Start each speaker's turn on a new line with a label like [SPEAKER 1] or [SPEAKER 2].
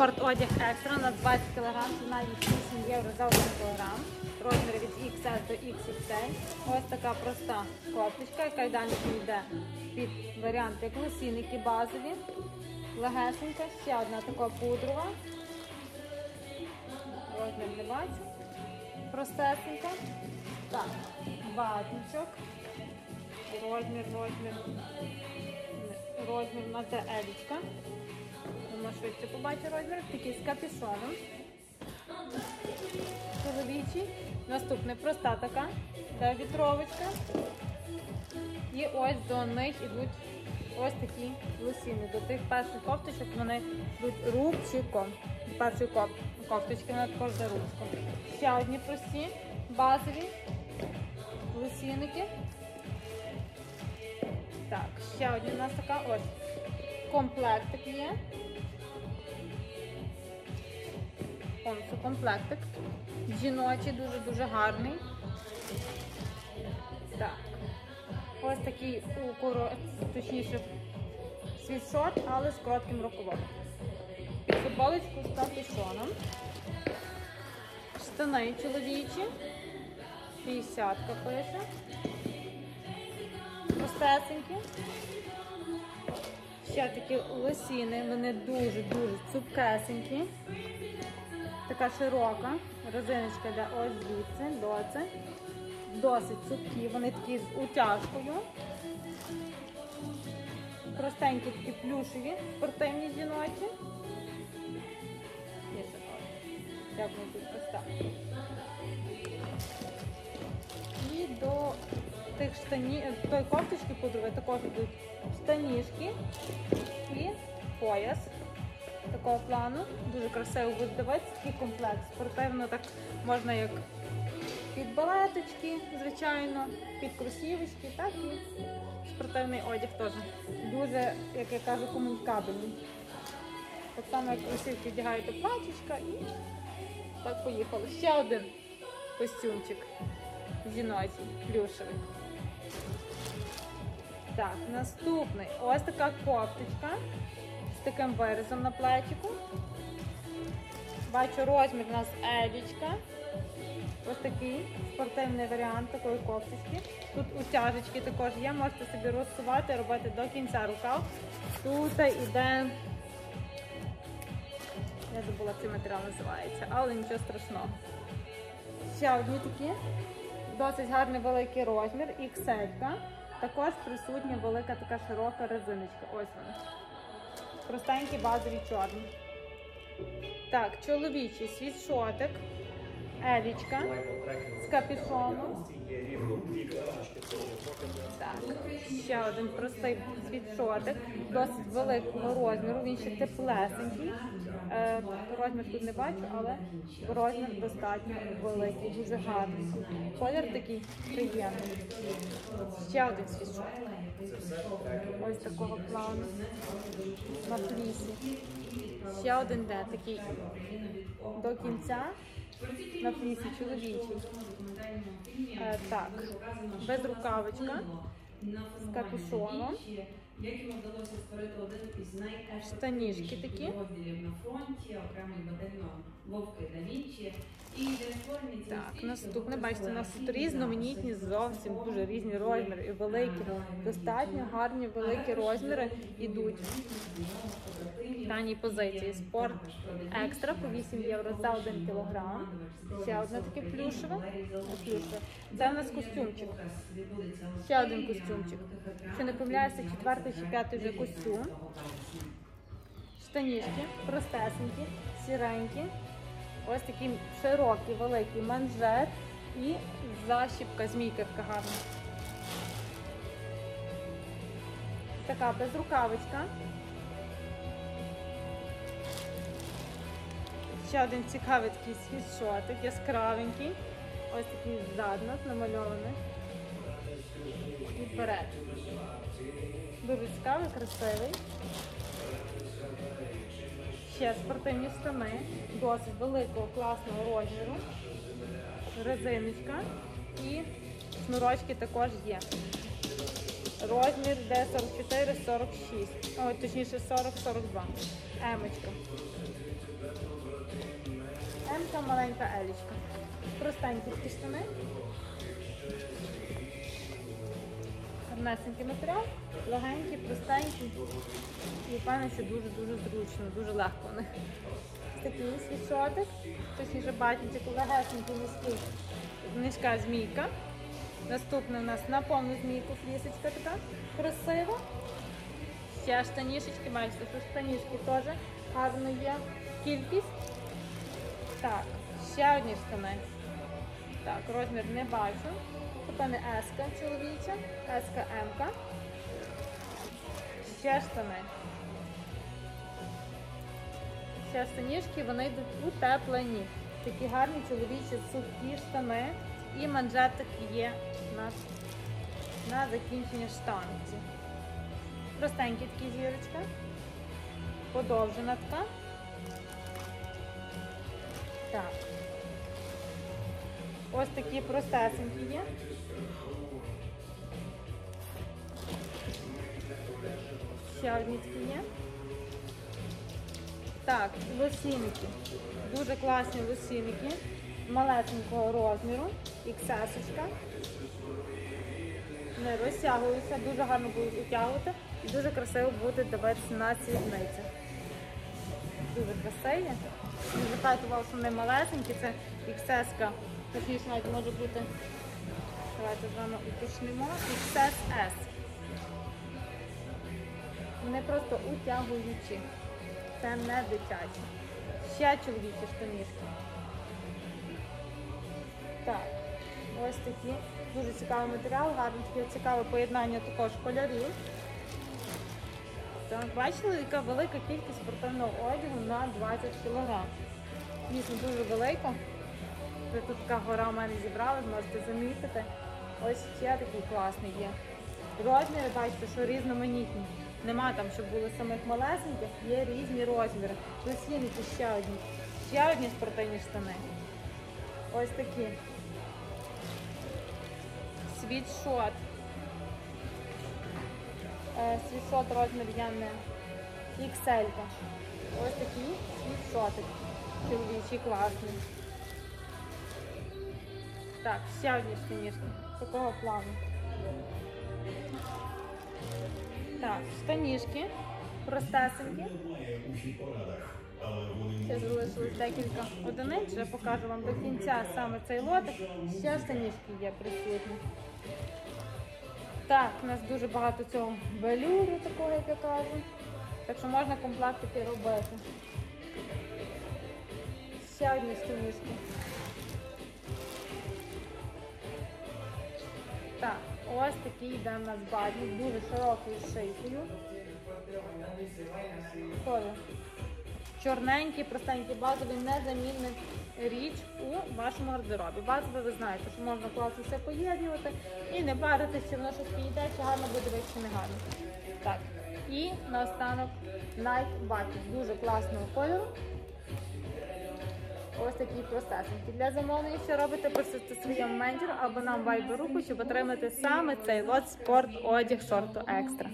[SPEAKER 1] Спорт одяг екстра на 20 кг, ціна від 8 євро за 1 кг. Розміри від XS до XXL. Ось така проста кофточка, яка далі йде під варіант як базові. Легесенька, ще одна така пудрова. Розмір не бачу. Простесенька. Так, ватничок. Розмір, розмір. Розмір на те Воно швидше побачить розмір. Такий з капюшоном. Чоловічий. Наступний проста така. Де вітровочка. І ось до них ідуть ось такі лосіни. До тих перших кофточок вони йдуть рубчиком. До першої кофточки вона також за рубчиком. Ще одні прості, базові лосіники. Так, ще одна у нас така ось. Комплектик є. Он комплектик. Жіночий, дуже-дуже гарний. Так. Ось такий у коро... точніше світшот, але з коротким рукавом. Під футболочку з капюшоном. Штани чоловічі. 50 пише. Простесенькі. Ще такі лосіни, вони дуже-дуже цупкесенькі. Така широка. Резиночка йде ось звідси, до це. Досить цупкі, вони такі з утяжкою. Простенькі такі плюшеві, спортивні жіночі. Як вони тут проста. І до тих штанів, тої кофточки пудрової також йдуть штанішки і пояс такого плану. Дуже красиво буде дивитися, такий комплект. Спортивно так можна як під балеточки, звичайно, під кросівочки, так і спортивний одяг теж. Дуже, як я кажу, комунікабельний. Так само, як кросівки вдягаєте платічка і так поїхали. Ще один костюмчик жіночий, плюшевий. Так, наступний. Ось така кофточка з таким вирізом на плечику. Бачу, розмір у нас елічка. Ось такий спортивний варіант такої кофточки. Тут утяжечки також є, можете собі розсувати, робити до кінця рукав. Тут іде, я забула, цей матеріал називається, але нічого страшного. Ще одні такі. Досить гарний великий розмір, XL. Також присутня велика така широка резиночка. Ось вона. Простенький базовий чорний. Так, чоловічий світшотик, елічка з капюшоном. Так, ще один простий світшотик, досить великого розміру, він ще теплесенький. Е, розмір тут не бачу, але розмір достатньо великий, дуже гарний. Колір такий приємний. Ще один світшотик. Ось такого плану. На флісі. Ще один де такий до кінця. На флісі чоловічий. Е, так, без рукавичка, з капюшоном.
[SPEAKER 2] Як йому вдалося створити один із
[SPEAKER 1] такі.
[SPEAKER 2] підрозділів на фронті, окремий батальйон Вовки да Вінчі.
[SPEAKER 1] Так, наступне, бачите, у нас тут різноманітні, зовсім дуже різні розміри і великі, достатньо гарні великі розміри йдуть. Даній позиції спорт екстра по 8 євро за 1 кілограм. Ще одне таке плюшеве. Це у нас костюмчик. Ще один костюмчик. Якщо не помиляюся, четвертий чи п'ятий вже костюм. Штанішки, простесенькі, сіренькі. Ось такий широкий, великий манжет і защіпка, змійка гарна. Така безрукавичка. Ще один цікавий такий світшотик, яскравенький. Ось такий ззаду нас намальований. І вперед. Дуже цікавий, красивий. Ще спортивні штани, досить великого класного розміру, резиночка і шнурочки також є. Розмір де 44, 46. Точніше 40, 42. Емочка. Емка маленька елічка. Простенькі такі штани. Гарнесенький матеріал, легенький, простенький. І певно, що дуже-дуже зручно, дуже легко в них. Такий світшотик, точніше батінчик, легесенький міський. Низька змійка. Наступна у нас на повну змійку флісочка така красива. Ще штанішечки, бачите, що штанішки теж гарно є кількість. Так, ще одні штани. Так, розмір не бачу. Це не еска чоловіча, еска М-ка. Ще штани. Ще штанішки, вони йдуть утеплені. Такі гарні чоловічі сухі штани. І манжетик є у нас на закінчення штанці. Простенькі такі зірочка. Подовжена така. Так. Ось такі простесенькі є. Ще одні такі є. Так, лосінки. Дуже класні лосінки. Малесенького розміру. XS. Не розтягуються, дуже гарно будуть утягувати і дуже красиво буде дивитися на сідниці. Дуже красиві. Звертайте увагу, що вони малесенькі, це XS, точніше навіть може бути. Давайте з вами уточнимо. XSS. Вони просто утягуючі. Це не дитячі. Ще чоловічі штанішки. Так, ось такі. Дуже цікавий матеріал, гарне таке цікаве поєднання також кольорів. Так, бачили, яка велика кількість спортивного одягу на 20 кг. Дійсно дуже велика. Тут така гора в мене зібралась, можете замітити. Ось ще такий класний є. Розміри, бачите, що різноманітні. Нема там, щоб були самих малесеньких, є різні розміри. Лосіники ще одні. Ще одні спортивні штани. Ось такі. Світшот. Е, Світшот розмір я не XL. Ось такий світшотик. Чоловічий класний. Так, ще одні штанішки. Такого плану. Так, штанішки. Простесенькі. Ще залишилось декілька одиниць, вже покажу вам до кінця саме цей лотик. Ще штанішки є присутні. Так, у нас дуже багато цього велюру, такого, як я кажу. Так що можна комплектики робити. Ще одні штанішки. Так, ось такий йде в нас бадник, дуже широкою шийкою. Тоже чорненький, простенький, базовий, незамінний річ у вашому гардеробі. Базовий ви знаєте, що можна класно все поєднувати і не паритися, чи воно щось підійде, чи гарно буде вийти, чи не гарно. Так. І наостанок Night Bucket. Дуже класного кольору. Ось такі простесенькі. Для замовлення, що робите, пишете своєму менеджеру або нам вайбер руку, щоб отримати саме цей лот спорт одяг шорту екстра.